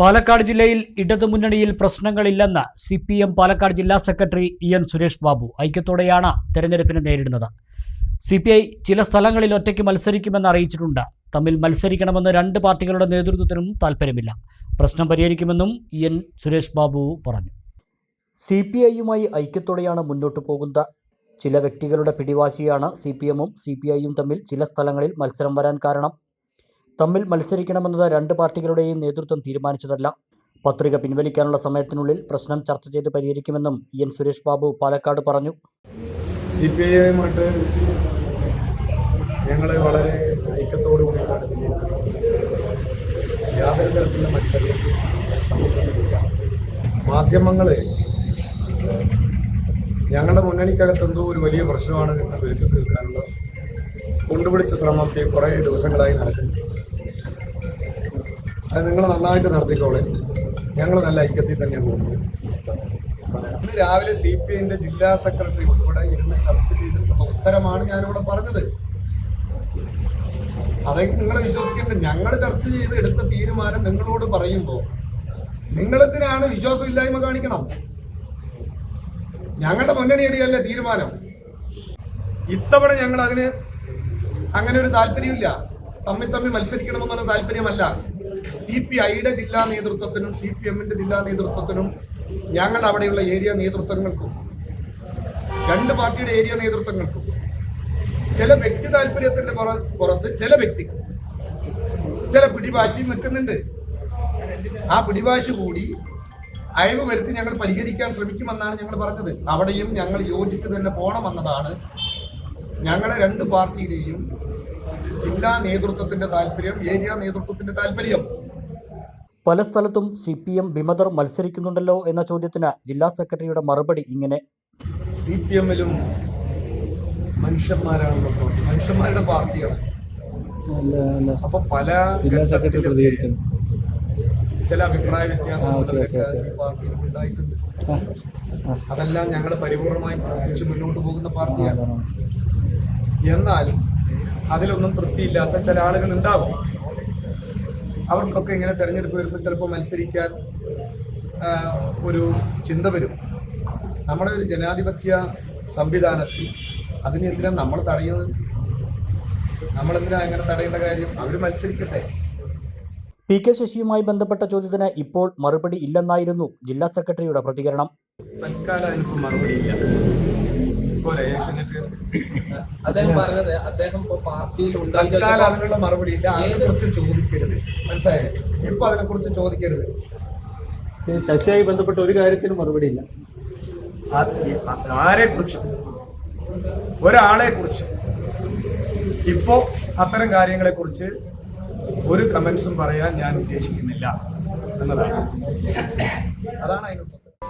പാലക്കാട് ജില്ലയിൽ ഇടതുമുന്നണിയിൽ പ്രശ്നങ്ങളില്ലെന്ന് സി പി എം പാലക്കാട് ജില്ലാ secretary E N Suresh Babu ഐക്യത്തോടെയാണ് തെരഞ്ഞെടുപ്പിനെ നേരിടുന്നത്. സി പി ഐ ചില സ്ഥലങ്ങളിൽ ഒറ്റയ്ക്ക് മത്സരിക്കുമെന്ന് അറിയിച്ചിട്ടുണ്ട്. തമ്മിൽ മത്സരിക്കണമെന്ന് രണ്ട് പാർട്ടികളുടെ നേതൃത്വത്തിനും താൽപ്പര്യമില്ല. പ്രശ്നം പരിഹരിക്കുമെന്നും ഇ എൻ സുരേഷ് ബാബു പറഞ്ഞു. സി പി ഐയുമായി ഐക്യത്തോടെയാണ് മുന്നോട്ട് പോകുന്നത്. ചില വ്യക്തികളുടെ പിടിവാശിയാണ് സി പി എമ്മും സി പി ഐയും തമ്മിൽ ചില സ്ഥലങ്ങളിൽ മത്സരം വരാൻ കാരണം. തമ്മിൽ മത്സരിക്കണമെന്നത് രണ്ട് പാർട്ടികളുടെയും നേതൃത്വം തീരുമാനിച്ചതല്ല. പത്രിക പിൻവലിക്കാനുള്ള സമയത്തിനുള്ളിൽ പ്രശ്നം ചർച്ച ചെയ്ത് പരിഹരിക്കുമെന്നും എൻ സുരേഷ് ബാബു പാലക്കാട് പറഞ്ഞു. സി പി ഐ എമ്മായിട്ട് ഞങ്ങൾ വളരെ ഐക്യത്തോടു യാതൊരു തരത്തിലുള്ള മത്സരം മാധ്യമങ്ങൾ ഞങ്ങളുടെ മുന്നണിക്കകത്ത് എന്തോ ഒരു വലിയ പ്രശ്നമാണ് എന്ന് തീർക്കാനുള്ള കൊണ്ടുപിടിച്ച ശ്രമം കുറേ ദിവസങ്ങളായി നടക്കുന്നു. അത് നിങ്ങൾ നന്നായിട്ട് നടത്തിക്കോളെ. ഞങ്ങൾ നല്ല ഐക്യത്തിൽ തന്നെ പോകുന്നത്. ഇന്ന് രാവിലെ സി പി ഐന്റെ ജില്ലാ സെക്രട്ടറി ഉൾപ്പെടെ ഇരുന്ന് ചർച്ച ചെയ്തിട്ടുള്ള ഉത്തരമാണ് ഞാനിവിടെ പറഞ്ഞത്. അതൊക്കെ നിങ്ങൾ വിശ്വസിക്കേണ്ട. ഞങ്ങൾ ചർച്ച ചെയ്ത് എടുത്ത തീരുമാനം നിങ്ങളോട് പറയുമ്പോൾ നിങ്ങളെന്തിനാണ് വിശ്വാസമില്ലായ്മ കാണിക്കണം? ഞങ്ങളുടെ മുന്നണിയടിയല്ലേ തീരുമാനം. ഇത്തവണ ഞങ്ങൾ അതിന് അങ്ങനെ ഒരു താല്പര്യമില്ല. തമ്മിൽ തമ്മിൽ മത്സരിക്കണമെന്നുള്ള താല്പര്യമല്ല. സി പി ഐയുടെ ജില്ലാ നേതൃത്വത്തിനും സി പി എമ്മിന്റെ ജില്ലാ നേതൃത്വത്തിനും ഞങ്ങൾ അവിടെയുള്ള ഏരിയ നേതൃത്വങ്ങൾക്കും രണ്ട് പാർട്ടിയുടെ ഏരിയ നേതൃത്വങ്ങൾക്കും ചില വ്യക്തി താല്പര്യത്തിന്റെ പുറ- പുറത്ത് ചില വ്യക്തി ചില പിടിവാശി നിൽക്കുന്നുണ്ട്. ആ പിടിവാശി കൂടി അയവ് വരുത്തി ഞങ്ങൾ പരിഹരിക്കാൻ ശ്രമിക്കുമെന്നാണ് ഞങ്ങൾ പറഞ്ഞത്. അവിടെയും ഞങ്ങൾ യോജിച്ച് തന്നെ പോകണമെന്നതാണ് ഞങ്ങളുടെ രണ്ട് പാർട്ടിയുടെയും ജില്ലാ നേതൃത്വത്തിന്റെ താല്പര്യം ഏരിയ നേതൃത്വത്തിന്റെ താല്പര്യം പല സ്ഥലത്തും സി പി എം വിമതർ മത്സരിക്കുന്നുണ്ടല്ലോ എന്ന ചോദ്യത്തിന് ജില്ലാ സെക്രട്ടറിയുടെ മറുപടി ഇങ്ങനെ. സി പി എമ്മിലും മനുഷ്യന്മാരാണല്ലോ പാർട്ടി. മനുഷ്യന്മാരുടെ പാർട്ടിയാണ്. അപ്പൊ പല ഘട്ടത്തിലും ചില അഭിപ്രായ വ്യത്യാസങ്ങളൊക്കെ ഈ ഉണ്ടായിട്ടുണ്ട്. അതെല്ലാം ഞങ്ങൾ പരിപൂർണമായി പ്രവർത്തിച്ച് മുന്നോട്ട് പോകുന്ന പാർട്ടിയാണ്. എന്നാലും അതിലൊന്നും തൃപ്തിയില്ലാത്ത ചില ആളുകൾ ഉണ്ടാവും അവർക്കൊക്കെ ഇങ്ങനെ തെരഞ്ഞെടുപ്പ് വരുമ്പോൾ ചിലപ്പോൾ മത്സരിക്കാൻ ഒരു ചിന്ത വരും. നമ്മുടെ ഒരു ജനാധിപത്യ സംവിധാനത്തിൽ അതിനെതിരെ നമ്മൾ തടയുന്നത് നമ്മളെന്തിനാ അങ്ങനെ തടയുന്ന കാര്യം? അവർ മത്സരിക്കട്ടെ. പി കെ ശശിയുമായി ബന്ധപ്പെട്ട ചോദ്യത്തിന് ഇപ്പോൾ മറുപടി ഇല്ലെന്നായിരുന്നു ജില്ലാ സെക്രട്ടറിയുടെ പ്രതികരണം. തൽക്കാലം അതിനിപ്പോൾ പോരെ ഏഷ്യനെറ്റ് അദ്ദേഹം പറഞ്ഞത് അദ്ദേഹം ഇപ്പൊ പാർട്ടിയിൽ തൽക്കാലം അതിനുള്ള മറുപടിയില്ല ഇല്ല. അതിനെക്കുറിച്ച് ചോദിക്കരുത്. മനസ്സിലായോ? ഇപ്പൊ അതിനെ കുറിച്ച് ചോദിക്കരുത്. ശശിയായി ബന്ധപ്പെട്ട ഒരു കാര്യത്തിനും മറുപടി ഇല്ല. ആരെ കുറിച്ചും ഒരാളെ കുറിച്ചും ഇപ്പോ അത്തരം കാര്യങ്ങളെ കുറിച്ച് ഒരു കമന്റ്സും പറയാൻ ഞാൻ ഉദ്ദേശിക്കുന്നില്ല എന്നതാണ്. അതാണ് അതിനുള്ളത്